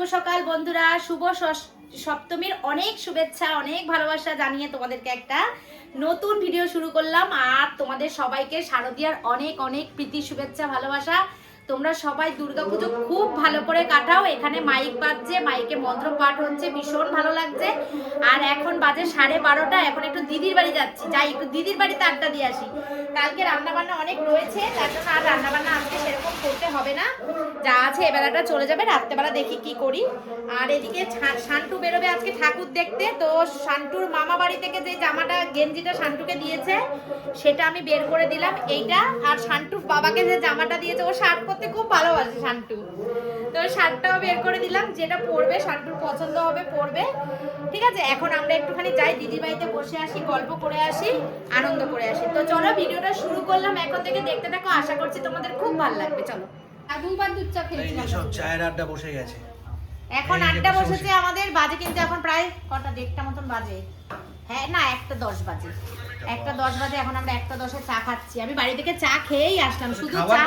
শুভ সকাল বন্ধুরা। শুভ সপ্তমীর অনেক শুভেচ্ছা, অনেক ভালোবাসা জানিয়ে তোমাদেরকে একটা নতুন ভিডিও শুরু করলাম। আর তোমাদের সবাইকে শারদীয়ার অনেক অনেক প্রীতি, শুভেচ্ছা, ভালোবাসা তোমরা সবাই দুর্গাপুজো খুব ভালো করে কাটাও। এখানে মাইক বাজছে, মাইকে মন্ত্র পাঠ হচ্ছে, ভীষণ ভালো লাগছে। আর এখন বাজে সাড়ে বারোটা, এখন একটু দিদির বাড়ি যাচ্ছি। যাই, একটু দিদির বাড়িতে আড্ডা দিয়ে আসি। কালকে রান্না বান্না অনেক রয়েছে, তার জন্য আর রান্না বান্না আজকে সেরকম করতে হবে না। যা আছে, এবেলাটা চলে যাবে, রাত্রেবেলা দেখি কি করি। আর এদিকে শান্টু বেরোবে আজকে ঠাকুর দেখতে। তো শান্টুর মামা বাড়ি থেকে যে জামাটা, গেঞ্জিটা শান্টুকে দিয়েছে, সেটা আমি বের করে দিলাম। এইটা, আর শান্টুর বাবাকে যে জামাটা দিয়েছে, ও শার্ট পরতে খুব ভালোবাসে শান্টু। তো শার্টটাও বের করে দিলাম যেটা পরবে শান্টুর পছন্দ হবে পরবে। ঠিক আছে এখন আমরা একটুখানি যাই দিদির বাড়িতে বসে আসি গল্প করে আসি আনন্দ করে আসি। তো চলো ভিডিওটা শুরু করলাম এখন থেকে দেখতে থাকো আশা করছি তোমাদের খুব ভালো লাগবে চলো। আর দুবার দুধ চা এই খেয়েছিলাম সব চায়ের আড্ডা বসে গেছে। এখন আড্ডা বসেছে আমাদের বাজে কিন্তু এখন প্রায় কটা দেড়টা মতন বাজে। হ্যাঁ না একটা দশ বাজে। একটা দশ বাজে এখন আমরা একটা দশে চা খাচ্ছি। আমি বাড়ি থেকে চা খেয়েই আসলাম শুধু চা।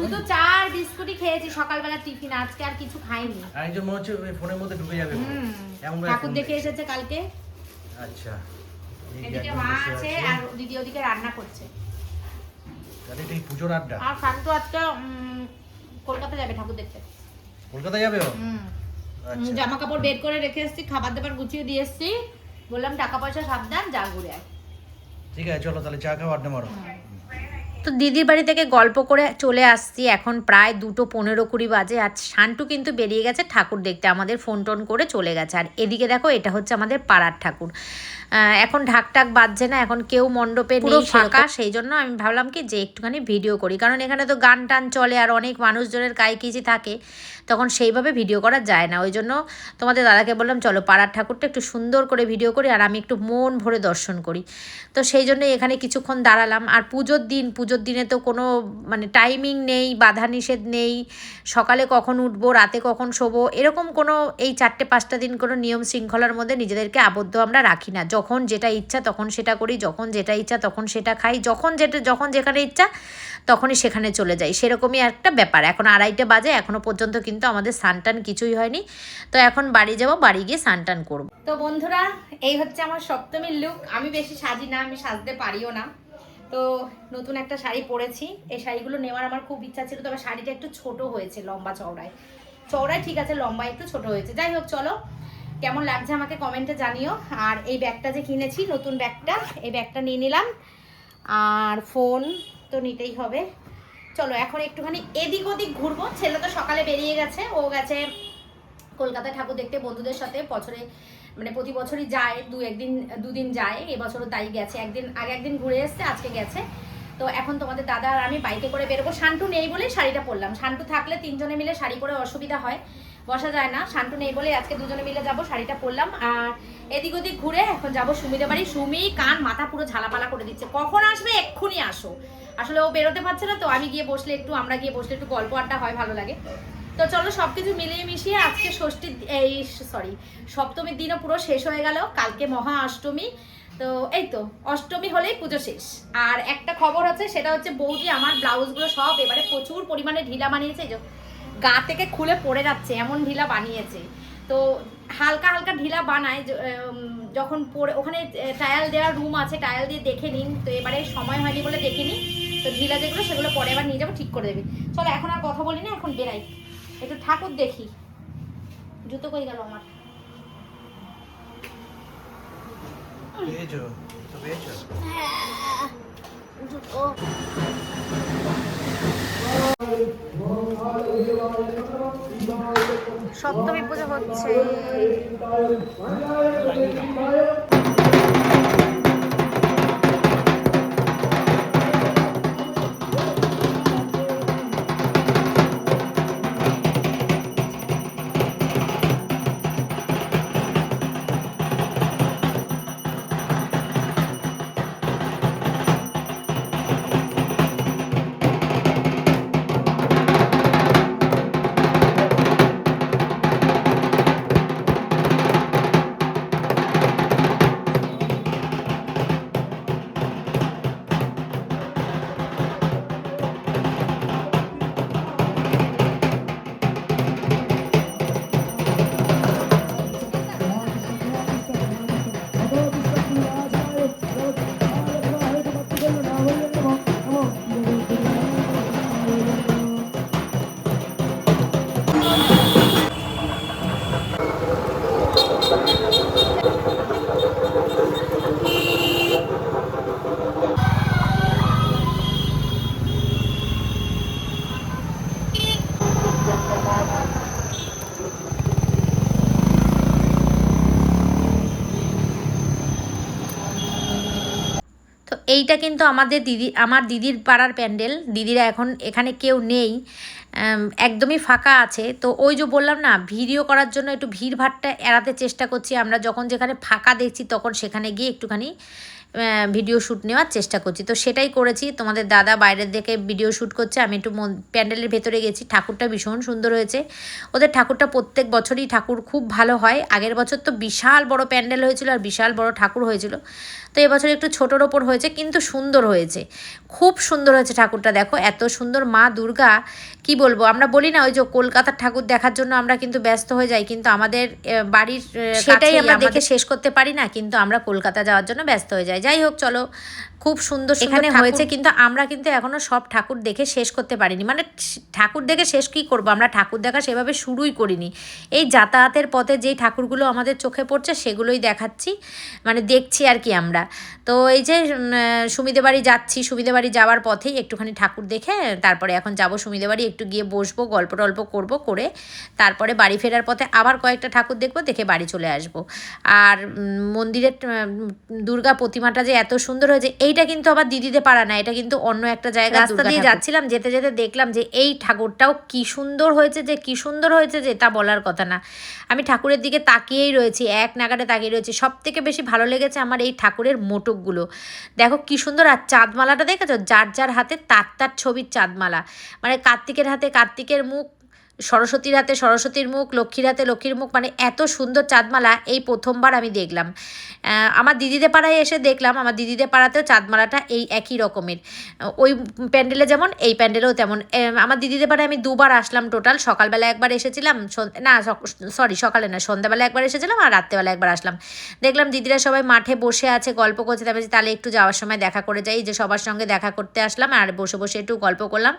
শুধু চা আর বিস্কুটই খেয়েছি সকালবেলা টিফিন আজকে আর কিছু খাইনি। আরেকজন মনে হচ্ছে ফোনের মধ্যে ঢুকে যাবে ঠাকুর দেখে এসেছে কালকে। আচ্ছা। এদিকে মা আছে আর দিদি ওদিকে রান্না করছে। তাহলে এই পুজোর আড্ডা। আর শান্তু আজকে কলকাতা যাবে ঠাকুর দেখতে। কলকাতা যাবে ও? হুম। আচ্ছা। জামা কাপড় বের করে রেখে এসেছি খাবার দাবার গুছিয়ে দিয়ে এসেছি। বললাম টাকা পয়সা সাবধান যা ঘুরে আয়। ঠিক আছে চলো তাহলে চা খাও আড্ডা মারো। তো দিদির বাড়ি থেকে গল্প করে চলে আসছি। এখন প্রায় দুটো পনেরো কুড়ি বাজে আর শান্টু কিন্তু বেরিয়ে গেছে ঠাকুর দেখতে। আমাদের ফোন টোন করে চলে গেছে। আর এদিকে দেখো এটা হচ্ছে আমাদের পাড়ার ঠাকুর। এখন ঢাক টাক বাজছে না এখন কেউ মণ্ডপে পুরো ফাঁকা। সেই জন্য আমি ভাবলাম কি যে একটুখানি ভিডিও করি। কারণ এখানে তো গান টান চলে আর অনেক মানুষজনের কাইকিচি থাকে তখন সেইভাবে ভিডিও করা যায় না। ওই জন্য তোমাদের দাদাকে বললাম চলো পাড়ার ঠাকুরটা একটু সুন্দর করে ভিডিও করি আর আমি একটু মন ভরে দর্শন করি। তো সেই জন্য এখানে কিছুক্ষণ দাঁড়ালাম। আর পুজোর দিন পুজোর দিনে তো কোনো মানে টাইমিং নেই বাধা নিষেধ নেই, সকালে কখন উঠবো, রাতে কখন শোবো, এরকম কোনো এই চারটে পাঁচটা দিন কোনো নিয়ম শৃঙ্খলার মধ্যে নিজেদেরকে আবদ্ধ আমরা রাখি না। যখন যেটা ইচ্ছা তখন সেটা করি, যখন যেটা ইচ্ছা তখন সেটা খাই, যখন যেটা, যখন যেখানে ইচ্ছা তখনই সেখানে চলে যাই। সেরকমই একটা ব্যাপার। এখন আড়াইটে বাজে এখনও পর্যন্ত কিন্তু আমাদের সানটান কিছুই হয়নি। তো এখন বাড়ি যাব, বাড়ি গিয়ে সানটান করব। তো বন্ধুরা, এই হচ্ছে আমার সপ্তমীর লুক আমি বেশি সাজি না, আমি সাজতে পারিও না। তো নতুন একটা শাড়ি পরেছি। এই শাড়িগুলো নেওয়ার আমার খুব ইচ্ছা ছিল, তবে শাড়িটা একটু ছোট হয়েছে লম্বা চওড়ায়। চওড়ায় ঠিক আছে, লম্বা একটু ছোট হয়েছে। যাই হোক, চলো। কেমন লাগছে আমাকে কমেন্টে জানিও। আর এই ব্যাগটা যে কিনেছি, নতুন ব্যাগটা, এই ব্যাগটা নিয়ে নিলাম। আর ফোন তো নিতেই হবে। চলো, এখন একটুখানি এদিক ওদিক ঘুরবো। ছেলে তো সকালে বেরিয়ে গেছে। ও গেছে কলকাতায় ঠাকুর দেখতে বন্ধুদের সাথে। বছরে মানে প্রতি বছরই যায়, দু একদিন, দুদিন যায়, এবছরও তাই গেছে। একদিন, আগে একদিন ঘুরে এসছে, আজকে গেছে। তো এখন তোমাদের দাদা আর আমি বাইকে করে বেরোবো। শান্টু নেই বলেই শাড়িটা পরলাম। শান্টু থাকলে তিনজনে মিলে শাড়ি পরে অসুবিধা হয়, বসা যায় না। শান্টু নেই বলে আজকে দুজনে মিলে যাব, শাড়িটা পরলাম। আর এদিক ওদিক ঘুরে এখন যাব সুমিদের বাড়ি সুমি কান, মাথা পুরো ঝালাপালা করে দিচ্ছে। কখন আসবে? এক্ষুনি আসো। আসলে ও বেরোতে পারছে না, তো আমি গিয়ে বসলে একটু, আমরা গিয়ে বসলে একটু গল্প আড্ডা হয়, ভালো লাগে। তো চলো সবকিছু মিলিয়ে মিশিয়ে আজকে ষষ্ঠীর এই সরি সপ্তমীর দিনও পুরো শেষ হয়ে গেল। কালকে মহা অষ্টমী। তো এই তো, অষ্টমী হলেই পুজো শেষ। আর একটা খবর হচ্ছে সেটা হচ্ছে বৌদি আমার ব্লাউজগুলো সব এবারে প্রচুর পরিমাণে ঢিলা বানিয়েছে। গা থেকে খুলে পড়ে যাচ্ছে, এমন ঢিলা বানিয়েছে। তো হালকা হালকা ঢিলা বানায় যখন পরে ওখানে টায়াল দেওয়ার রুম আছে টায়াল দিয়ে দেখে নিন। তো এবারে সময় হয়নি বলে দেখে নিন তো ঢিলা যেগুলো, সেগুলো পরে আবার নিয়ে যাব, ঠিক করে দেবে। চলো, এখন আর কথা বলি না, এখন বেরাই। একটু ঠাকুর দেখি। জুতো কই গেল আমার? জুতো। সপ্তমী পুজো হচ্ছে। এইটা কিন্তু আমাদের দিদি, আমার দিদির পাড়ার প্যান্ডেল। দিদিরা এখন এখানে কেউ নেই একদমই ফাঁকা আছে। তো ওই যে বললাম না, ভিডিও করার জন্য একটু ভিড় ভাড়টা এড়াতে চেষ্টা করছি। আমরা যখন যেখানে ফাঁকা দেখছি, তখন সেখানে গিয়ে একটুখানি ভিডিও শ্যুট নেওয়ার চেষ্টা করছি। তো সেটাই করেছি। তোমাদের দাদা বাইরের দিকে ভিডিও শ্যুট করছে। আমি একটু প্যান্ডেলের ভেতরে গেছি। ঠাকুরটা ভীষণ সুন্দর হয়েছে। ওদের ঠাকুরটা প্রত্যেক বছরই ঠাকুর খুব ভালো হয়। আগের বছর তো বিশাল বড় প্যান্ডেল হয়েছিল আর বিশাল বড় ঠাকুর হয়েছিল। তো এবছর একটু ছোটোর ওপর হয়েছে কিন্তু সুন্দর হয়েছে। খুব সুন্দর হয়েছে ঠাকুরটা দেখো এত সুন্দর মা দুর্গা কি বলব? আমরা বলি না ওই যে কলকাতার ঠাকুর দেখার জন্য আমরা কিন্তু ব্যস্ত হয়ে যাই কিন্তু আমাদের বাড়ির সেটাই আমরা দেখে শেষ করতে পারি না কিন্তু আমরা কলকাতা যাওয়ার জন্য ব্যস্ত হয়ে যাই। যাই হোক চলো খুব সুন্দর এখানে হয়েছে কিন্তু আমরা কিন্তু এখনও সব ঠাকুর দেখে শেষ করতে পারিনি। মানে ঠাকুর দেখে শেষ কি করব? আমরা ঠাকুর দেখা সেভাবে শুরুই করিনি। এই যাতায়াতের পথে যেই ঠাকুরগুলো আমাদের চোখে পড়ছে সেগুলোই দেখাচ্ছি। মানে দেখছি আর কি আমরা। তো এই যে সুমিদে বাড়ি যাচ্ছি সুমিদে বাড়ি যাওয়ার পথেই একটুখানি ঠাকুর দেখে তারপরে এখন যাব সুমিদে বাড়ি একটু গিয়ে বসবো গল্প টল্প করব করে তারপরে বাড়ি ফেরার পথে আবার কয়েকটা ঠাকুর দেখব দেখে বাড়ি চলে আসব। আর মন্দিরের দুর্গা প্রতিমাটা যে এত সুন্দর হয়েছে এইটা কিন্তু আবার দিদিতে পারা না এটা কিন্তু অন্য একটা জায়গা রাস্তা দিয়ে যাচ্ছিলাম যেতে যেতে দেখলাম যে এই ঠাকুরটাও কি সুন্দর হয়েছে যে কি সুন্দর হয়েছে যে তা বলার কথা না। আমি ঠাকুরের দিকে তাকিয়েই রয়েছি এক নাগারে তাকিয়ে রয়েছি। সব থেকে বেশি ভালো লেগেছে আমার এই ঠাকুরের মোটকগুলো। দেখো কি সুন্দর আর চাঁদমালাটা দেখেছ? যার যার হাতে তার তার ছবির চাঁদমালা। মানে কার্তিকের হাতে কার্তিকের মুখ সরস্বতীর হাতে সরস্বতীর মুখ, লক্ষ্মীর হাতে লক্ষ্মীর মুখ মানে এত সুন্দর চাঁদমালা এই প্রথমবার আমি দেখলাম। আমার দিদিদের পাড়ায় এসে দেখলাম, আমার দিদিদের পাড়াতেও চাঁদমালাটা এই একই রকমের। ওই প্যান্ডেলে যেমন, এই প্যান্ডেলেও তেমন। আমার দিদিদের পাড়ায় আমি দুবার আসলাম টোটাল। সকালবেলা একবার এসেছিলাম না সরি, সকালে না সন্ধ্যাবেলা একবার এসেছিলাম আর রাত্রেবেলা একবার আসলাম। দেখলাম দিদিরা সবাই মাঠে বসে আছে, গল্প করছে। তারপরে তাহলে একটু যাওয়ার সময় দেখা করে যাই, যে সবার সঙ্গে দেখা করতে আসলাম আর বসে বসে একটু গল্প করলাম।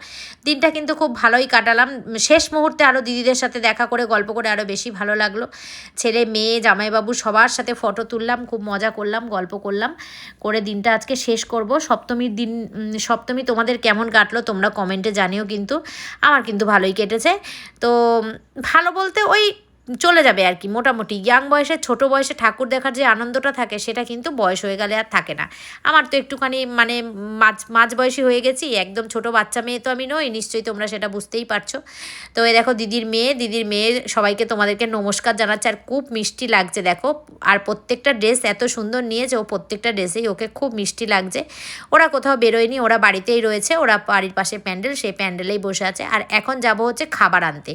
দিনটা কিন্তু খুব ভালোই কাটালাম। শেষ মুহূর্তে আরও দিদিদের সাথে দেখা করে, গল্প করে আরও বেশি ভালো লাগল। ছেলে, মেয়ে, জামাইবাবু সবার সাথে ফটো তুললাম, খুব মজা করলাম, গল্প করলাম। করে দিনটা আজকে শেষ করব। সপ্তমীর দিন সপ্তমী তোমাদের কেমন কাটলো তোমরা কমেন্টে জানিও কিন্তু। আমার কিন্তু ভালোই কেটেছে। তো, ভালো বলতে ওই চলে যাবে আর কি। মোটামুটি ইয়াং বয়সে, ছোট বয়সে ঠাকুর দেখার যে আনন্দটা থাকে, সেটা কিন্তু বয়স হয়ে গেলে আর থাকে না। আমার তো একটুখানি মানে মাঝ মাঝ বয়সী হয়ে গেছি, একদম ছোট বাচ্চা মেয়ে তো আমি নই, নিশ্চয়ই তোমরা সেটা বুঝতেই পারছ। তো এই দেখো দিদির মেয়ে দিদির মেয়ে সবাইকে তোমাদেরকে নমস্কার জানাচ্ছে, আর খুব মিষ্টি লাগছে দেখো। আর প্রত্যেকটা ড্রেস এত সুন্দর নিয়েছে, ও প্রত্যেকটা ড্রেসেই ওকে খুব মিষ্টি লাগছে। ওরা কোথাও বেরোয়নি, ওরা বাড়িতেই রয়েছে, ওরা বাড়ির পাশে প্যান্ডেল, সেই প্যান্ডেলেই বসে আছে। আর এখন যাব হচ্ছে খাবার আনতে।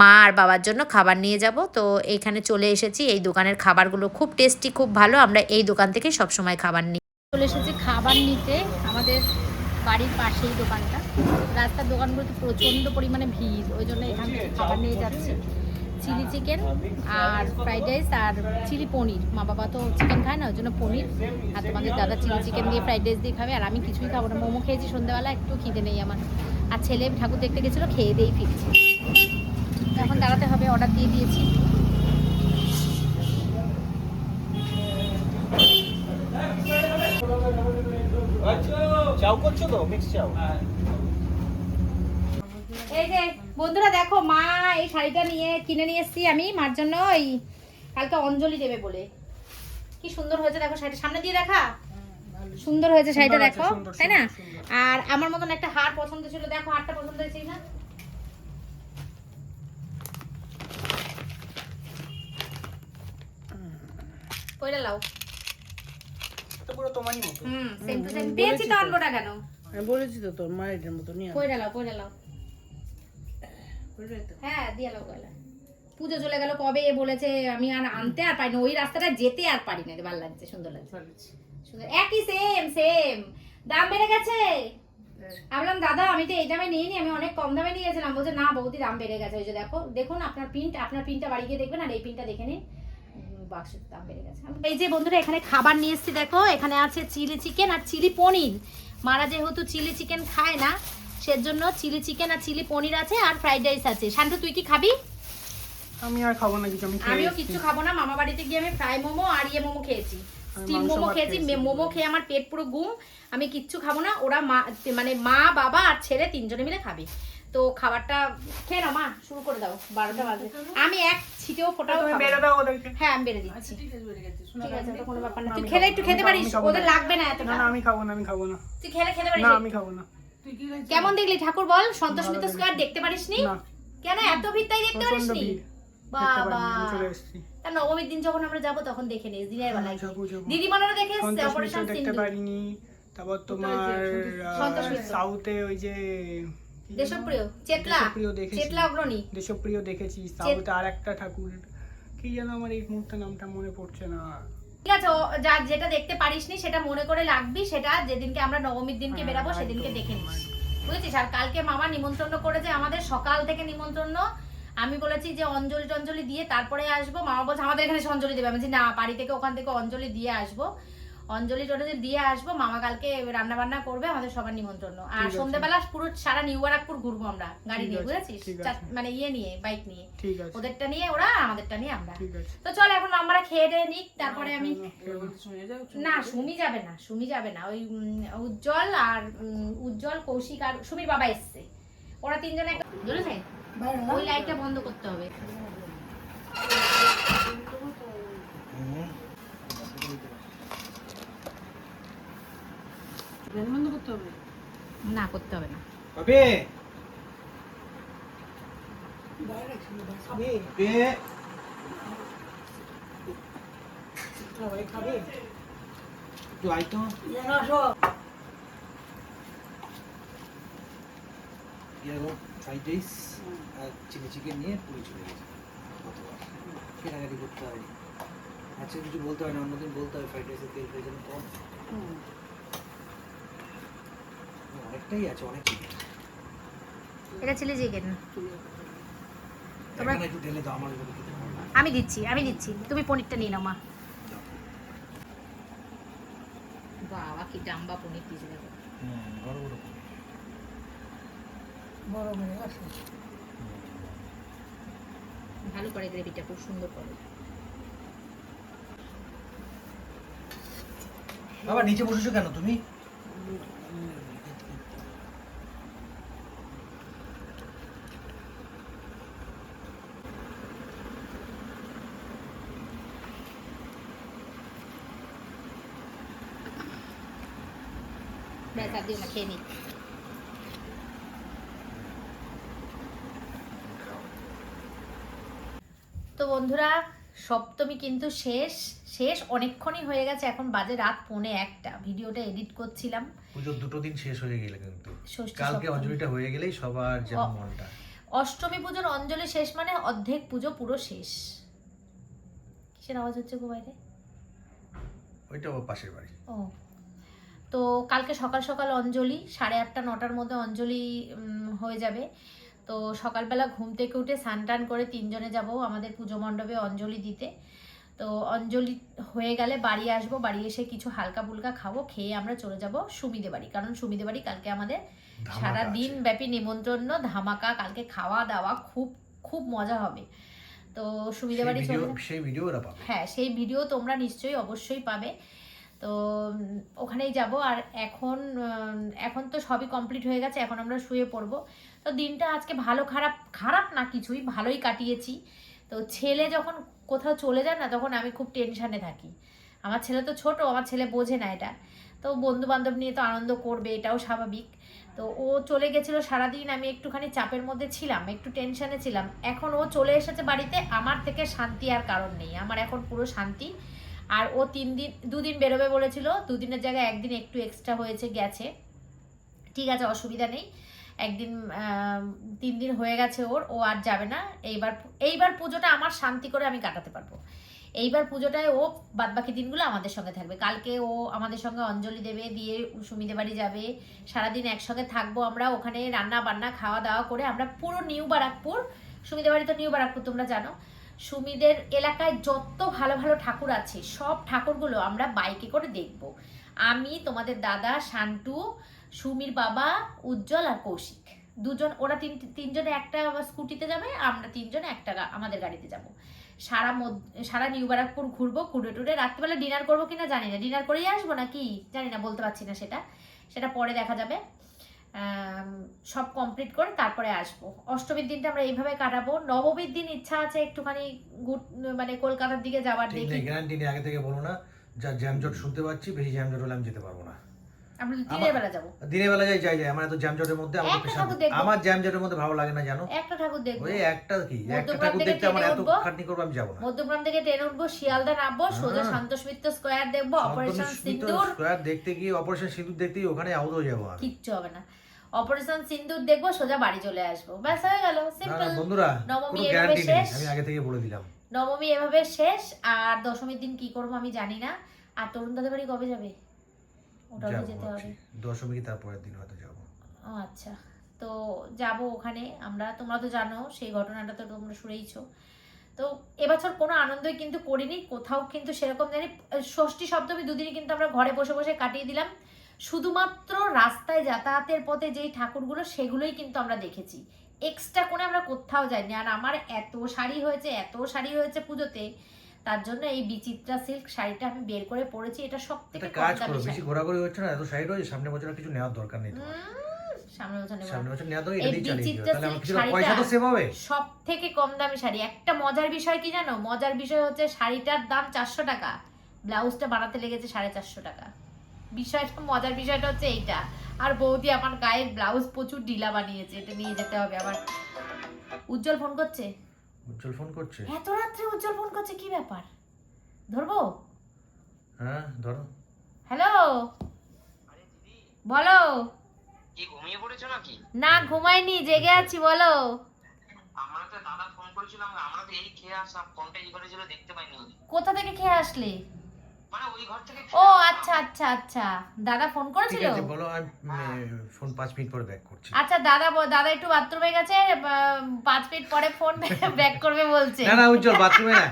মা আর বাবার জন্য খাবার নিয়ে যাব। তো এইখানে চলে এসেছি। এই দোকানের খাবারগুলো খুব টেস্টি, খুব ভালো। আমরা এই দোকান থেকেই সবসময় খাবার নিই চলে এসেছি খাবার নিতে। আমাদের বাড়ির পাশেই দোকানটা। রাস্তার দোকানগুলোতে প্রচণ্ড পরিমাণে ভিড়। ওই জন্য এখান থেকে খাবার নিয়ে যাচ্ছি। চিলি চিকেন আর ফ্রাইড রাইস আর চিলি পনির। মা বাবা তো চিকেন খায় না, ওই জন্য পনির। আর তোমাদের দাদা চিলি চিকেন দিয়ে ফ্রাইড রাইস দিয়ে খাবে। আর আমি কিছুই খাব না। মোমো খেয়েছি সন্ধ্যাবেলা। একটু খিদে নেই আমার। আর ছেলে ঠাকুর দেখতে গেছিল, খেয়ে দিয়েই ফিরছি। এখন দাঁড়াতে হবে অর্ডার দিয়ে দিয়েছি। এই যে বন্ধুরা দেখো মা এই শাড়িটা নিয়ে কিনে নিয়ে এসেছি আমি। মার জন্য ওই কালকে অঞ্জলি দেবে বলে। কি সুন্দর হয়েছে দেখো শাড়িটা। সামনে দিয়ে দেখা? সুন্দর হয়েছে শাড়িটা দেখো তাই না? আর আমার মতন একটা হার পছন্দ ছিল। দেখো হারটা পছন্দ হয়েছে না কইরা লাও। এটা পুরো তোমারই মতো। হুম সেম টু সেম পেয়েছি তো আনব না কেন? আমি বলেছি তো তোর মায়ের মতো নিয়ে কইরা লাও কইরা লাও। হ্যাঁ দিয়ে লাও কয়লা পুজো চলে গেল কবে? এ বলেছে আমি আর আনতে আর পারি না। ওই রাস্তাটা যেতে আর পারি না। ভালো লাগছে সুন্দর লাগছে। সুন্দর। একই সেম সেম দাম বেড়ে গেছে। আমি বললাম দাদা আমি তো এই দামে নিইনি। আমি অনেক কম দামে নিয়েছিলাম। বলছে না বৌদি দাম বেড়ে গেছে। ওই যে দেখো দেখুন আপনার প্রিন্ট আপনার প্রিন্টটা বাড়ি গিয়ে দেখবেন আর এই প্রিন্টটা দেখে নিন। বাক্সের দাম বেড়ে গেছে। এই যে বন্ধুরা এখানে খাবার নিয়ে এসেছি দেখো এখানে আছে চিলি চিকেন আর চিলি পনির। মারা যেহেতু চিলি চিকেন খায় না সেজন্য চিলি চিকেন আর চিলি পনির আছে আর ফ্রাইড রাইস আছে। শান্তু তুই কি খাবি? আমি আর খাব না কিছু আমি আমিও। কিচ্ছু খাব না মামা বাড়িতে গিয়ে আমি ফ্রাই মোমো আর ইয়ে মোমো খেয়েছি। স্টিম মোমো খেয়েছি খেয়েছি। মোমো খেয়ে আমার পেট পুরো গুম। আমি কিচ্ছু খাব না ওরা মা মানে মা বাবা আর ছেলে তিনজনে মিলে খাবে। তো খাবারটা খেয়ে নাও মা শুরু করে দাও বারোটা বাজে। আমি এক ছিটেও ফোটাও হ্যাঁ আমি বেড়ে দিচ্ছি। আচ্ছা ঠিক আছে আছে কোনো ব্যাপার না। তুই খেলে একটু খেতে পারিস? ওদের লাগবে না না এতটা। না আমি খাব না আমি খাব না। তুই খেলে খেতে পারিস? না আমি খাব না। তুই কি খাইছিস? কেমন দেখলি? ঠাকুর বল সন্তোষ মিত্র স্কোয়ার দেখতে পারিস নি? কেন এত ভিড় তাই দেখতে পারিস নি? বাবা। তা নবমীর দিন যখন আমরা যাব তখন দেখে নিস দিনের বেলায়। হ্যাঁ, যাব, যাব। দিদি মনেরও দেখে এসছে অপারেশন দেখতে পারিনি। তারপর তোমার সন্তোষ সাউথে ওই যে? দেশপ্রিয় চেতলা দেখেছি। চেতলা অগ্রণী। দেশপ্রিয় দেখেছি সাউথে আর একটা ঠাকুর। কি যেন আমার এই মুহূর্তে নামটা মনে পড়ছে না। ঠিক আছে যা যেটা দেখতে পারিসনি সেটা মনে করে রাখবি সেটা যেদিনকে আমরা নবমীর দিনকে হ্যাঁ, বেরাবো সেদিনকে দেখে নিস। বুঝেছিস? আর কালকে মামা নিমন্ত্রণ করেছে আমাদের সকাল থেকে নিমন্ত্রণ। আমি বলেছি যে অঞ্জলি টঞ্জলি দিয়ে তারপরে আসব। মামা বলছে আমাদের এখানে অঞ্জলি দেবে। আমি না বাড়ি থেকে ওখান থেকে অঞ্জলি দিয়ে আসব। অঞ্জলি টঞ্জলি দিয়ে আসব মামা কালকে রান্না বান্না করবে আমাদের সবার নিমন্ত্রণ। আর সন্ধ্যেবেলা পুরো সারা নিউ বারাকপুর ঘুরবো আমরা গাড়ি নিয়ে বুঝেছিস? মানে ইয়ে নিয়ে বাইক নিয়ে। ওদেরটা নিয়ে ওরা আমাদেরটা নিয়ে আমরা। তো চল এখন আমরা খেয়ে টেয়ে নিক তারপরে আমি না সুমি যাবে না সুমি যাবে না। ওই উজ্জ্বল আর উজ্জ্বল কৌশিক আর সুমির বাবা এসছে। ওরা তিনজনে ওই লাইটটা বন্ধ করতে হবে। ফ্যান বন্ধ করতে হবে না। করতে হবে না খাবে একটু এরকম ফ্রাইড রাইস আর চিলি চিকেন নিয়ে পুরী চলে গেছে। গতবার। কেনাকাটি করতে হয় আজকে কিছু বলতে হয় না অন্যদিন বলতে হয় ফ্রাইড রাইসের তেল ফ্রাই যেন কম। অনেকটাই আছে অনেকটাই এটা চিলি চিকেন তোমরা- একটু ঢেলে দাও আমার ভালো আমি দিচ্ছি আমি দিচ্ছি। তুমি পনিরটা নিয়ে নাও মা। বাবা কি ডাম্বা পনির দিয়েছে দেখো। হুম, বড় বড় করে। ভালো করে গ্রেভিটা খুব সুন্দর করে। বাবা নিচে বসেছো কেন তুমি? দিও না খেয়ে নিই তো বন্ধুরা সপ্তমী কিন্তু শেষ। শেষ অনেকক্ষণই হয়ে গেছে এখন বাজে রাত পৌনে একটা। ভিডিওটা এডিট করছিলাম। পুজোর দুটো দিন শেষ হয়ে গেলে কিন্তু। কালকে অঞ্জলিটা হয়ে গেলেই সবার যেন মনটা। অষ্টমী পুজোর অঞ্জলি শেষ মানে অর্ধেক পুজো পুরো শেষ। কিসের আওয়াজ হচ্ছে গো বাইরে? ওইটা পাশের বাড়ি। ও। তো কালকে সকাল সকাল অঞ্জলি সাড়ে আটটা নটার মধ্যে অঞ্জলি হয়ে যাবে। তো সকালবেলা ঘুম থেকে উঠে স্নান টান করে তিনজনে যাব আমাদের পুজো মণ্ডপে অঞ্জলি দিতে। তো অঞ্জলি হয়ে গেলে বাড়ি আসব বাড়ি এসে কিছু হালকা ফুলকা খাব খেয়ে আমরা চলে যাব সুমিদে বাড়ি। কারণ সুমিদে বাড়ি কালকে আমাদের সারা দিন ব্যাপী নিমন্ত্রণ ধামাকা কালকে খাওয়া দাওয়া খুব খুব মজা হবে। তো সুমিদে বাড়ি সেই ভিডিও হ্যাঁ সেই ভিডিও তোমরা নিশ্চয়ই অবশ্যই পাবে। তো ওখানেই যাব। আর এখন এখন তো সবই কমপ্লিট হয়ে গেছে, এখন আমরা শুয়ে পড়ব। তো দিনটা আজকে ভালো খারাপ খারাপ না কিছুই, ভালোই কাটিয়েছি। তো ছেলে যখন কোথাও চলে যায় না, তখন আমি খুব টেনশানে থাকি। আমার ছেলে তো ছোট, আমার ছেলে বোঝে না এটা। তো বন্ধু বান্ধব নিয়ে তো আনন্দ করবে, এটাও স্বাভাবিক। তো ও চলে গেছিল সারাদিন, আমি একটুখানি চাপের মধ্যে ছিলাম, একটু টেনশানে ছিলাম। এখন ও চলে এসেছে বাড়িতে, আমার থেকে শান্তি আর কারণ নেই। আমার এখন পুরো শান্তি। আর ও তিন দিন, দুদিন বেরোবে বলেছিল, দুদিনের জায়গায় একদিন একটু এক্সট্রা হয়েছে, গেছে। ঠিক আছে, অসুবিধা নেই। একদিন তিন দিন হয়ে গেছে ওর, ও আর যাবে না। এইবার এইবার পুজোটা আমার শান্তি করে আমি কাটাতে পারব। এইবার পুজোটায় ও বাদবাকি দিনগুলো আমাদের সঙ্গে থাকবে। কালকে ও আমাদের সঙ্গে অঞ্জলি দেবে, দিয়ে সুমিদে বাড়ি যাবে। সারাদিন একসঙ্গে থাকব আমরা, ওখানে রান্না বান্না, খাওয়া দাওয়া করে আমরা পুরো নিউ বারাকপুর সুমিদে বাড়ি তো নিউ বারাকপুর, তোমরা জানো। সুমিদের এলাকায় যত ভালো ভালো ঠাকুর আছে, সব ঠাকুরগুলো আমরা বাইকে করে দেখব। আমি, তোমাদের দাদা, শান্টু, সুমির বাবা, উজ্জ্বল আর কৌশিক। দুজন, ওরা তিন, তিনজনে একটা স্কুটিতে যাবে, আমরা তিনজনে একটা আমাদের গাড়িতে যাব। সারা সারা নিউ ব্যারাকপুর ঘুরবো, ঘুরে টুরে, রাত্রিবেলা ডিনার করব কিনা জানি না। ডিনার করেই আসব না কি জানি না, বলতে পারছি না সেটা। সেটা পরে দেখা যাবে। সব কমপ্লিট করে তারপরে আসব। অষ্টমীর দিনটা আমরা এইভাবে কাটাবো। নবমীর দিন ইচ্ছা আছে একটুখানি মানে কলকাতার দিকে যাওয়ার দেখি। গ্যারান্টি নেই আগে থেকে বলো না যা জ্যামজট শুনতে পাচ্ছি বেশি জ্যামজট হলে আমি যেতে পারব না। আমরা দিনের বেলা যাব। দিনের বেলা যাই যাই যাই আমার এত জ্যামজটের মধ্যে আমার একটা পেছাব ঠাকুর দেখব। আমার জ্যামজটের মধ্যে ভালো লাগে না জানো? একটা ঠাকুর দেখব। ওই একটা কি একটা ঠাকুর দেখতে আমার এত খাটনি করব আমি যাব না। মধ্যগ্রাম থেকে ট্রেন উঠবো শিয়ালদা নামবো সোজা হ্যাঁ। মিত্র স্কোয়ার দেখব অপারেশন সিন্দুর। স্কোয়ার দেখতে গিয়ে অপারেশন সিঁদুর দেখতে গিয়ে ওখানে আউট হয়ে যাব কিচ্ছু হবে না। অপারেশন সিন্দুর দেখব সোজা বাড়ি চলে আসব। ব্যাস হয়ে গেল। সিম্পল বন্ধুরা নবমী এভাবে শেষ। আমি আগে থেকে বলে দিলাম। নবমী এভাবে শেষ। আর দশমীর দিন কি করব আমি জানি না। আর তরুণ দাদের বাড়ি কবে যাবে? ওটাও তো যাব যেতে হবে। দশমী কি তারপরের দিন হয়তো যাব। ও আচ্ছা। তো যাব ওখানে। আমরা তোমরা তো জানো সেই ঘটনাটা তো তোমরা শুনেইছো। তো এবছর কোনো আনন্দই কিন্তু করিনি। কোথাও কিন্তু সেরকম জানি ষষ্ঠী সপ্তমী দুদিনই কিন্তু আমরা ঘরে বসে বসে কাটিয়ে দিলাম। শুধুমাত্র রাস্তায় যাতায়াতের পথে যেই ঠাকুরগুলো সেগুলোই কিন্তু আমরা দেখেছি। এক্সট্রা করে আমরা কোথাও যাইনি। আর আমার এত শাড়ি হয়েছে এত শাড়ি হয়েছে পুজোতে তার জন্য এই বিচিত্রা সিল্ক শাড়িটা আমি বের করে পরেছি। এটা সব থেকে কাজ করো বেশি ঘোরাঘুরি হচ্ছে না? এত সাইড হয়ে সামনে বছর কিছু নেওয়ার দরকার নেই সব থেকে কম দামি শাড়ি। একটা মজার বিষয় কি জানো? মজার বিষয় হচ্ছে শাড়িটার দাম চারশো টাকা। ব্লাউজটা বানাতে লেগেছে সাড়ে চারশো টাকা। বিষয়টা মজার বিষয়টা হচ্ছে এইটা। আর বৌদি আমার গায়ের ব্লাউজ প্রচুর ঢিলা বানিয়েছে এটা নিয়ে যেতে হবে আবার। উজ্জ্বল ফোন করছে? উজ্জ্বল ফোন করছে। এত রাত্রে উজ্জ্বল ফোন করছে কি ব্যাপার? ধরবো? হ্যাঁ ধরো। হ্যালো? বলো। কি ঘুমিয়ে পড়েছো নাকি? না ঘুমাইনি জেগে আছি বলো। আমরা তো দাদা ফোন করেছিলাম আমরা তো এই খেয়ে আসলাম ফোনটা ই করেছিল দেখতে পাইনি। কোথা থেকে খেয়ে আসলে? ও আচ্ছা আচ্ছা আচ্ছা। দাদা ফোন ঠিক করেছিল আছে বলো আমি ফোন পাঁচ মিনিট পরে ব্যাক করছি। আচ্ছা দাদা দাদা একটু বাথরুমে গেছে পাঁচ মিনিট পরে ফোন ব্যাক করবে বলছে। না না উজ্জ্বল বাথরুমে না।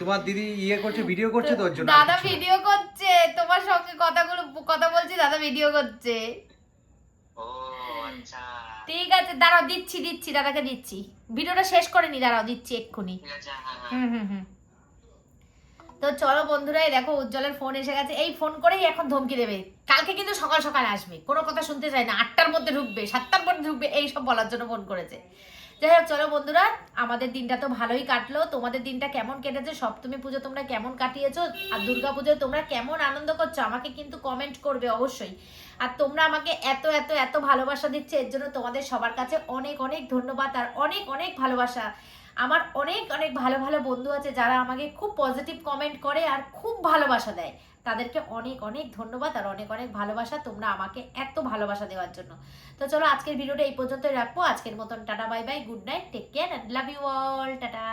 তোমার দিদি ইয়ে করছে ভিডিও করছে তো জন্য দাদা ভিডিও করছে তোমার সঙ্গে কথাগুলো কথা বলছি দাদা ভিডিও করছে। ও আচ্ছা। ঠিক আছে দাঁড়াও দিচ্ছি দিচ্ছি দাদাকে দিচ্ছি। ভিডিওটা শেষ করে নি দাঁড়াও দিচ্ছি এক্ষুনি। হ্যাঁ হ্যাঁ। হুম হুম হুম। তো চলো বন্ধুরা, এই দেখো উজ্জ্বলের ফোন এসে গেছে। এই ফোন করেই এখন ধমকি দেবে। কালকে কিন্তু সকাল সকাল আসবে। কোনো কথা শুনতে চাই না। আটটার মধ্যে ঢুকবে, সাতটার মধ্যে ঢুকবে, এই সব বলার জন্য ফোন করেছে। যাই হোক, চলো বন্ধুরা, আমাদের দিনটা তো ভালোই কাটলো। তোমাদের দিনটা কেমন কেটেছে? সপ্তমী পুজো তোমরা কেমন কাটিয়েছো? আর দুর্গা পুজোয় তোমরা কেমন আনন্দ করছ? আমাকে কিন্তু কমেন্ট করবে অবশ্যই। আর তোমরা আমাকে এত এত এত ভালোবাসা দিচ্ছে, এর জন্য তোমাদের সবার কাছে অনেক অনেক ধন্যবাদ। আর অনেক অনেক ভালোবাসা আমার অনেক অনেক ভালো ভালো বন্ধু আছে যারা আমাকে খুব পজিটিভ কমেন্ট করে আর খুব ভালোবাসা দেয়। তাদেরকে অনেক অনেক ধন্যবাদ আর অনেক অনেক ভালোবাসা তোমরা আমাকে এত ভালোবাসা দেওয়ার জন্য। তো চলো আজকের ভিডিওটা এই পর্যন্তই রাখব। আজকের মতন tata bye bye good night take care and love you all tata.